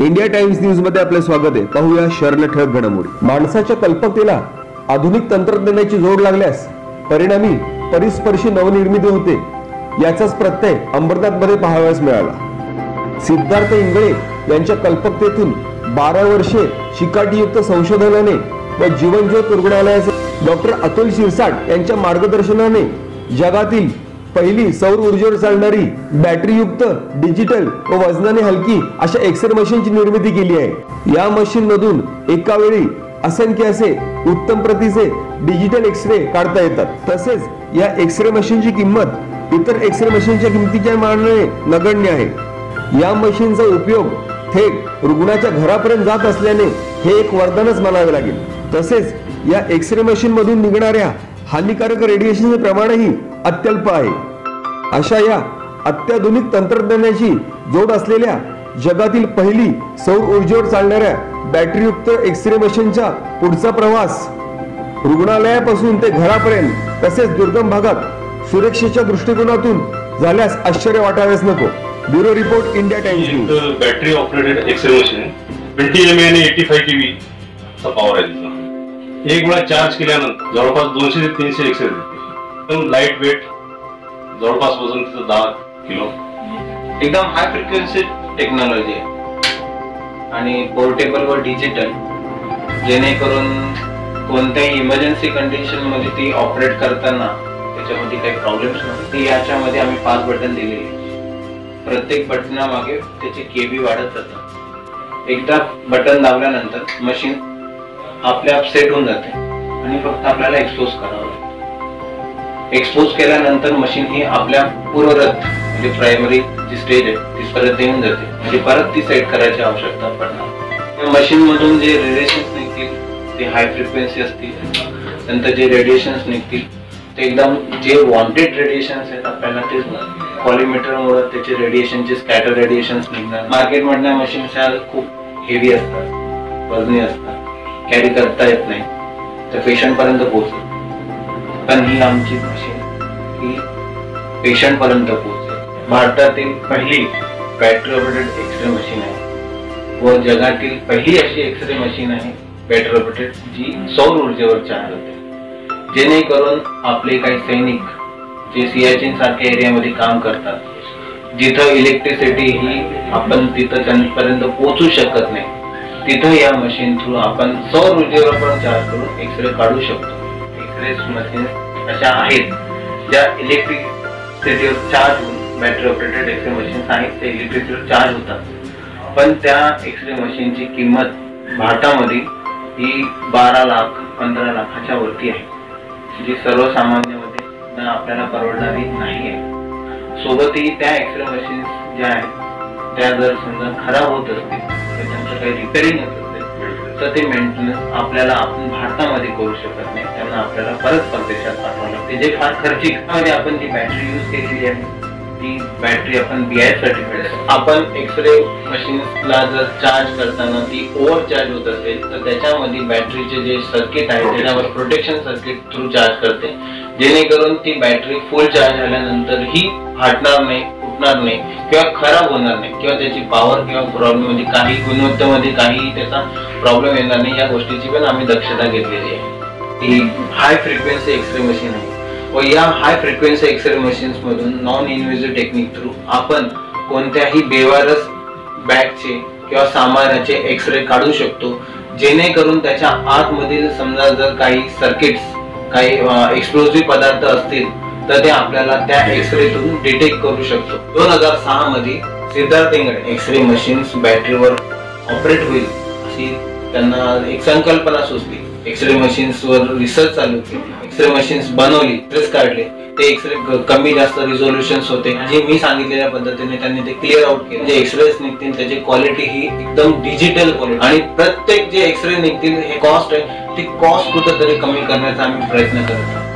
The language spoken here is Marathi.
इंडिया टाइम्स न्यूजमध्ये आपले स्वागत आहे. पाहूया शरण ठळक घडामोडी. माणसाच्या कल्पकतेला आधुनिक तंत्रज्ञानाची जोड लागल्यास परिणामी परिस्पर्शी नवनिर्मिती होते. याचाच प्रत्यय अंबरनाथमध्ये पाहावयास मिळाला. सिद्धार्थ इंगळे यांच्या कल्पकतेतून बारा वर्षे शिकाटीयुक्त संशोधनाने व जीवनज्योत रुग्णालयाचे डॉक्टर अतुल शिरसाट यांच्या मार्गदर्शनाने जगातील पहिली सौर ऊर्जेवर चालणारी बॅटरीयुक्त डिजिटल व वजनाने हलकी अशा एक्सरे मशीनची निर्मिती केली आहे. या मशीन मधून एका वेळी असंख्य असे उत्तम प्रतीचे डिजिटल एक्सरे काढता येतात. तसेच या एक्सरे मशीनची किंमत इतर एक्सरे मशीनच्या किमतीच्या मानाने नगण्य आहे. या मशीनचा उपयोग थेट रुग्णाच्या घरापर्यंत जात असल्याने हे एक वरदानच मानावे लागेल. तसेच या एक्सरे मशीन मधून निघणाऱ्या हानिकारक रेडिएशनचे प्रमाणही अत्यल्प आहे. अशा या अत्याधुनिक तंत्रज्ञानाची जोड असलेल्या जगातील पहिली सौर ऊर्जेवर चालणाऱ्या बॅटरीयुक्त एक्सरे मशीनचा पुढचा प्रवास. रुग्णालयापासून ते घरापर्यंत तसेच दुर्गम भागात सुरक्षेच्या दृष्टिकोनातून झाल्यास आश्चर्य वाटावेच नको. Bureau report India Times battery operated x ray machine twenty M N eighty five T चा पॉवर आहे एक वेळा चार्ज केल्यानंतर जवळपास दोनशे ते तीनशे एक्सरे देते एकदम लाइट वेट जवळपास वजन तिथं दहा किलो. एकदम हाय फ्रिक्वेन्सी टेक्नॉलॉजी आहे. आणि पोर्टेबल व डिजिटल जेणेकरून कोणत्याही इमर्जन्सी कंडिशनमध्ये ती ऑपरेट करताना त्याच्यामध्ये काही प्रॉब्लेम्स नव्हते याच्यामध्ये आम्ही पाच बटन दिलेले प्रत्येक बटनामागे त्याचे केबी वाढत जातात. एकदा बटन दाबल्यानंतर मशीन आपल्या सेट होऊन जाते. आणि फक्त आपल्याला एक्सपोज करावं लागतं. एक्सपोज केल्यानंतर मशीन ही आपल्या पूर्वरत म्हणजे प्रायमरी जी स्टेज आहे ती परत येऊन जाते. म्हणजे परत ती सेट करायची आवश्यकता पडणार मशीन मधून जे रेडिएशन निघतील ते हाय फ्रिक्वेन्सी असतील नंतर जे रेडिएशन्स निघतील ते एकदम जे वॉन्टेड रेडिएशन्स आहेत आपल्याला तेच पॉलिमीटर मुळे त्याचे रेडिएशनचे स्कॅटर रेडिएशन्स निघणार. मार्केटमधल्या मशीन्स ह्या खूप हेवी असतात वजनी असतात. कॅरी करता येत नाही. तर पेशंटपर्यंत पोहोच पण ही आमची मशीन ही पेशंटपर्यंत पोहोचेल. भारतातील पहिली बॅटरी ऑपरेटेड एक्सरे मशीन आहे. व जगातील पहिली अशी एक्सरे मशीन आहे बॅटरी ऑपरेटेड जी सौर ऊर्जेवर चालत होते जेणेकरून आपले काही सैनिक जे सियाचिन सारख्या एरियामध्ये काम करतात जिथं इलेक्ट्रिसिटी ही आपण तिथं त्यांपर्यंत पोहोचू शकत नाही तिथं या मशीन थ्रू आपण सौर ऊर्जेवर पण चार्ज करून एक्सरे काढू शकतो. एक्सरे मशीन अशा आहेत. ज्या इलेक्ट्रिक सिटीवर चार्ज होऊन battery operated x ray machines आहेत ते इलेक्ट्रिसिटीवर चार्ज होतात. पण त्या एक्सरे मशीनची किंमत भारतामध्ये ही बारा लाख पंधरा लाखाच्या वरती आहे. जी सर्वसामान्यमध्ये न आपल्याला परवडणारी नाही आहे. सोबतही त्या एक्सरे मशीन्स ज्या आहेत त्या जर समजा खराब होत असतील काही रिपेअरिंग होत असेल तर ते मेंटेनन्स आपल्याला आपण भारतामध्ये करू शकत नाही. त्यांना आपल्याला परत परदेशात पाठवावं लागते. जे फार खर्चिकमध्ये आपण जी बॅटरी यूज केलेली आहे ती बॅटरी आपण बी आय सर्टिफाईड आपण एक्सरे मशीन्सला जर चार्ज करताना ती ओव्हर चार्ज होत असेल तर त्याच्यामध्ये बॅटरीचे जे सर्किट आहे त्याच्यावर प्रोटेक्शन सर्किट थ्रू चार्ज करते. जेणेकरून ती बॅटरी फुल चार्ज झाल्यानंतर ही फाटणार नाही फुटणार नाही. किंवा खराब होणार नाही किंवा त्याची पॉवर किंवा प्रॉब्लेम म्हणजे काही गुणवत्तेमध्ये काही त्याचा प्रॉब्लेम येणार नाही या गोष्टीची पण आम्ही दक्षता घेतलेली आहे. ही high frequency x ray machine आहे. व या high frequency x ray machines मधून नॉन इन्व्हेजिव्ह टेक्निक थ्रू आपण कोणत्याही बेवारस बॅगचे किंवा सामानाचे एक्सरे काढू शकतो जेणेकरून त्याच्या आतमधील समजा जर काही सर्किट्स काही एक्सप्लोजिव्ह पदार्थ असतील तर ते आपल्याला त्या एक्सरेतून डिटेक्ट करू शकतो. दोन हजार सहा मध्ये Siddharth Ingde x ray machines बॅटरीवर ऑपरेट होईल अशी त्यांना एक संकल्पना सुचली. एक्सरे मशीन्स वर रिसर्च चालू एक्स एक्सरे मशीन्स बनवली ड्रेस काढले. ते एक्सरे कमी जास्त रिझोल्युशन होते. जे मी सांगितलेल्या पद्धतीने त्यांनी ते क्लिअर आउट केले. जे एक्सरेस निघतील त्याची क्वालिटी ही एकदम डिजिटल क्वालिटी आणि प्रत्येक जे एक्सरे निघतील हे कॉस्ट आहे ती कॉस्ट कुठेतरी कमी करण्याचा आम्ही प्रयत्न करत आहोत.